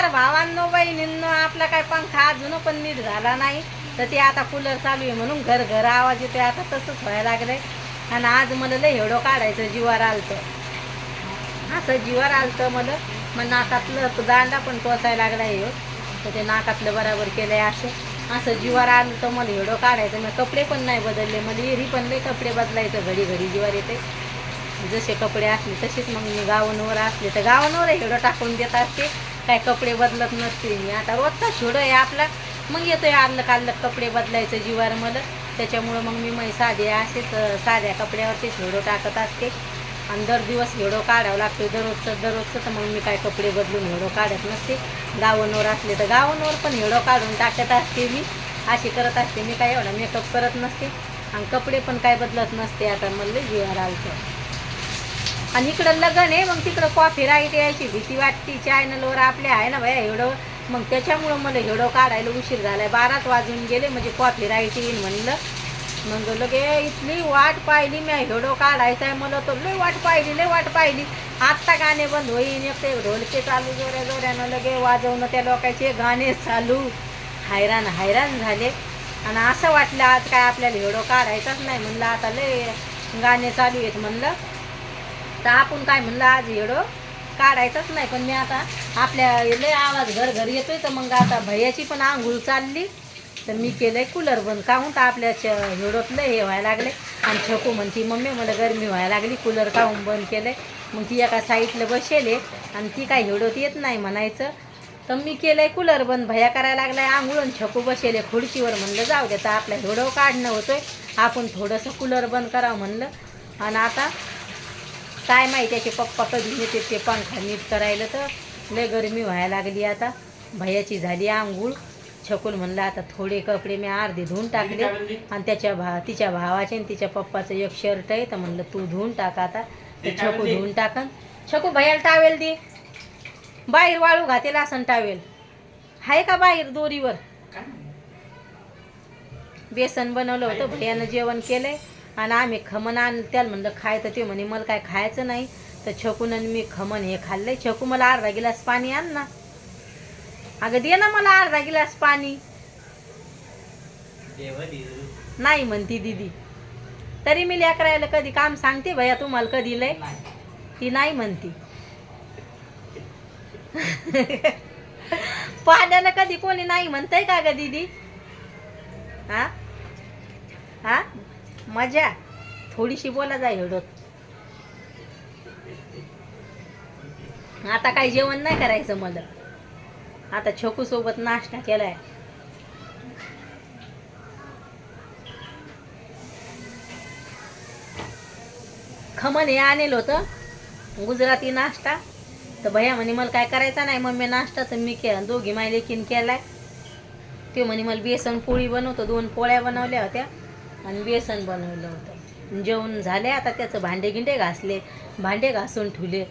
चार भावांनो बहिणींनो आपला काय पंखा अजून पण नीट झाला नाही. तर ते आता कूलर चालू आहे म्हणून घर घर आवाज येतोय आता तसंच व्हायला लागलंय. आणि आज मला लय हेडो काढायचं जीवार आलतं. असं जीवार आलतं मला. मग नाकातलं दांडा पण टोचायला लागला हे तर ते नाकातलं बराबर आहे असं. असं जीवार आलं तर मला हेडो काढायचं. मग कपडे पण नाही बदलले. मला एरी पण लई कपडे बदलायचं घडी घडी जीवार येते जसे कपडे असले तसेच मग मी गावांवर असले तर गावांवर हेडो टाकून देत असते. काय कपडे बदलत नसते मी आता रोजचा छोड आहे आपला. मग येतोय आल्लक आल्लक कपडे बदलायचं जीवार मला त्याच्यामुळं मग मी मै साधे असेच साध्या कपड्यावरती हेडो टाकत असते. आणि दर दिवस हेडो काढावं लागतो दररोजचं दररोजचं तर मग मी काय कपडे बदलून हेडो काढत नसते. गावांवर असले तर गावांवर पण हेडो काढून टाकत असते मी. अशी करत असते मी. काय एवढा मेकअप करत नसते. आणि कपडे पण काय बदलत नसते. आता मला जीवार आलतं. आणि इकडं लग्न आहे मग तिकडं कॉफी राईट यायची भीती वाटती चॅनलवर आपल्या आहे ना भया एवढं. मग त्याच्यामुळं मला एवढं काढायला उशीर झालाय. बाराच वाजून गेले म्हणजे कॉफी राईट येईल म्हणलं. मग लगे इथली वाट पाहिली मी हेडो काढायचं आहे मला तर लय वाट पाहिली लय वाट पाहिली. आत्ता गाणे बंद होईन एक ते ढोलके चालू जोऱ्या जोऱ्यानं लगे वाजवणं त्या लोकांचे गाणे चालू. हैराण हैराण झाले. आणि असं वाटलं आज काय आपल्याला हेडो काढायचाच नाही म्हणलं आता लय गाणे चालू आहेत म्हणलं. तर आपण काय म्हणलं आज एवढं काढायचंच नाही पण मी आता आपल्या लय आवाज घर घर येतोय तर मग आता भैयाची पण आंघोळ चालली. तर मी केलंय कूलर बंद. काहून तर आपल्या हेडोत लय हे व्हायला लागले आणि छकू म्हणती मम्मी मला गरमी व्हायला लागली कूलर काहून बंद केलंय? मग ती एका साईडला बसेले आणि ती काय हेडोत येत नाही म्हणायचं. तर मी केलंय कूलर बंद. भया करायला लागलाय आंघोळ आणि छकू बसेले. खुर्चीवर म्हणलं जाऊ दे तर आपल्या हेडो काढणं होतोय. आपण थोडंसं कूलर बंद करावं म्हणलं. आणि आता काय माहिती त्याचे पप्पा कधी नेते ते पंखा नीट करायला तर लय गरमी व्हायला लागली आता. भैयाची झाली आंघोळ. छकून म्हणलं आता थोडे कपडे मी अर्धे धुवून टाकले. आणि त्याच्या भा तिच्या भावाचे आणि तिच्या पप्पाचं एक शर्ट आहे तर म्हणलं तू धुवून टाक आता. ते छकू धुवून टाकन. छकू भैयाला टावेल दे. बाहेर वाळू घातेल असं टावेल आहे का बाहेर दोरीवर? बेसन बनवलं होतं भैयानं जेवण केलंय. आणि आम्ही खमण आण त्याला म्हणलं खाय तर ते म्हणे मला काय खायचं नाही. तर छकून आणि मी खमण हे खाल्लंय. छकू मला अर्धा गिलास पाणी आण ना. अगं दे ना मला अर्धा गिलास पाणी. नाही म्हणती दीदी. तरी मी लेकरायला कधी काम सांगते भैया तुम्हाला कधी लय? ती नाही म्हणती. पाण्यानं कधी कोणी नाही म्हणतंय का ग दीदी? हा हा मजा. थोडीशी बोला जाय एवढं. आता काही जेवण नाही करायचं मला. आता छोकू सोबत नाश्ता केलाय. खमन हे आणेल होतं. गुजराती नाश्ता. तर भैया म्हणे मला काय करायचा नाही मग मी नाश्ता तर मी केला. दोघी माय लेकीन केलाय. ते म्हणे मला बेसन पोळी बनवतो. दोन पोळ्या बनवल्या होत्या. आणि बेसन बनवलं होतं. जेवण झाले आता त्याचं भांडे गिंडे घासले. भांडे घासून ठेवले.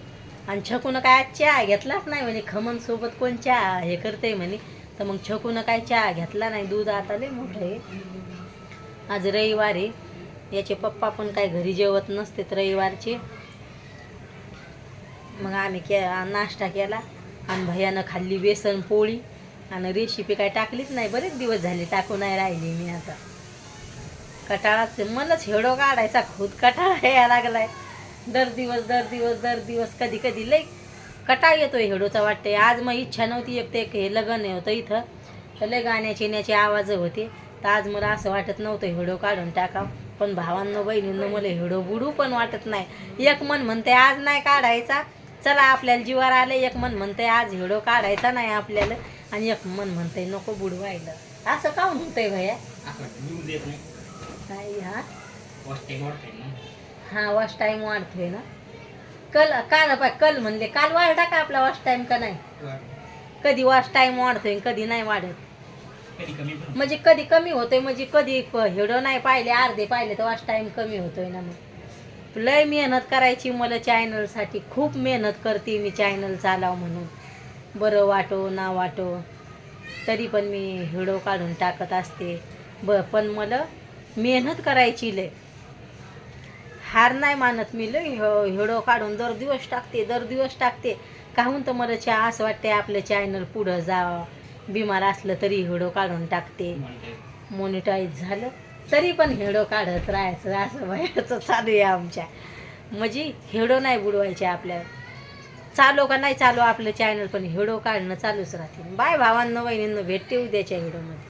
आणि छकूनं काय आज चहा घेतलाच नाही म्हणे. खमन सोबत कोण चहा हे करते म्हणे. तर मग छकूनं काय चहा घेतला नाही. दूध आता लय मोठं आहे. आज रविवार आहे. याचे पप्पा पण काय घरी जेवत नसतेत रविवारचे. मग आम्ही के नाश्ता केला. आणि भैयानं खाल्ली बेसन पोळी. आणि रेसिपी काय टाकलीच नाही. बरेच दिवस झाले टाकू नाही राहिली मी आता. कटाळाच मनच हेडो काढायचा खुद कटाळा यायला लागलाय. दर दिवस दर दिवस दर दिवस कधी कधी लई कटाळ येतोय हेडोचा वाटते आज मग इच्छा नव्हती एक ते एक हे लग्न होतं इथं. तर लय गाण्याचे येण्याचे आवाज होते. तर आज मला असं वाटत नव्हतं हेडो काढून टाकाव. पण भावांनो बहिणींनो मला हेडो बुडू पण वाटत नाही. एक मन म्हणते आज नाही काढायचा. चला आपल्याला जीवार आले एक मन म्हणते आज हेडो काढायचा नाही आपल्याला. आणि एक मन म्हणते नको बुडवायला. असं का म्हणतंय भैया? हा हा वॉश टाईम वाढतोय ना. कल काल पाय कल म्हणले. काल वाढला का आपला वॉश टाईम का नाही? कधी वॉश टाईम वाढतोय कधी नाही वाढत. म्हणजे कधी कमी होतोय म्हणजे कधी हेडो नाही पाहिले अर्धे पाहिले तर वॉश टाईम कमी होतोय ना मग. लय मेहनत करायची मला चॅनलसाठी खूप मेहनत करते मी चॅनल चालाव म्हणून. बरं वाटो ना वाटो. तरी पण मी हिडो काढून टाकत असते. ब पण मला मेहनत करायची लय. हार नाही मानत मी लय. हो, हिडो काढून दर दिवस टाकते दर दिवस टाकते. काहून तर मला चा असं वाटते आपलं चॅनल पुढं जावं. बिमार असलं तरी हेडो काढून टाकते. मोनिटाईज झालं तरी पण हेडो काढत राहायचं. असं व्हायचं चालू आहे आमच्या. म्हणजे हेडो नाही बुडवायचे आपल्या चालू का नाही चालू आपलं चॅनल पण हेडो काढणं चालूच राहते. बाय भावांना वहिनींना भेटते उद्याच्या हेडोमध्ये.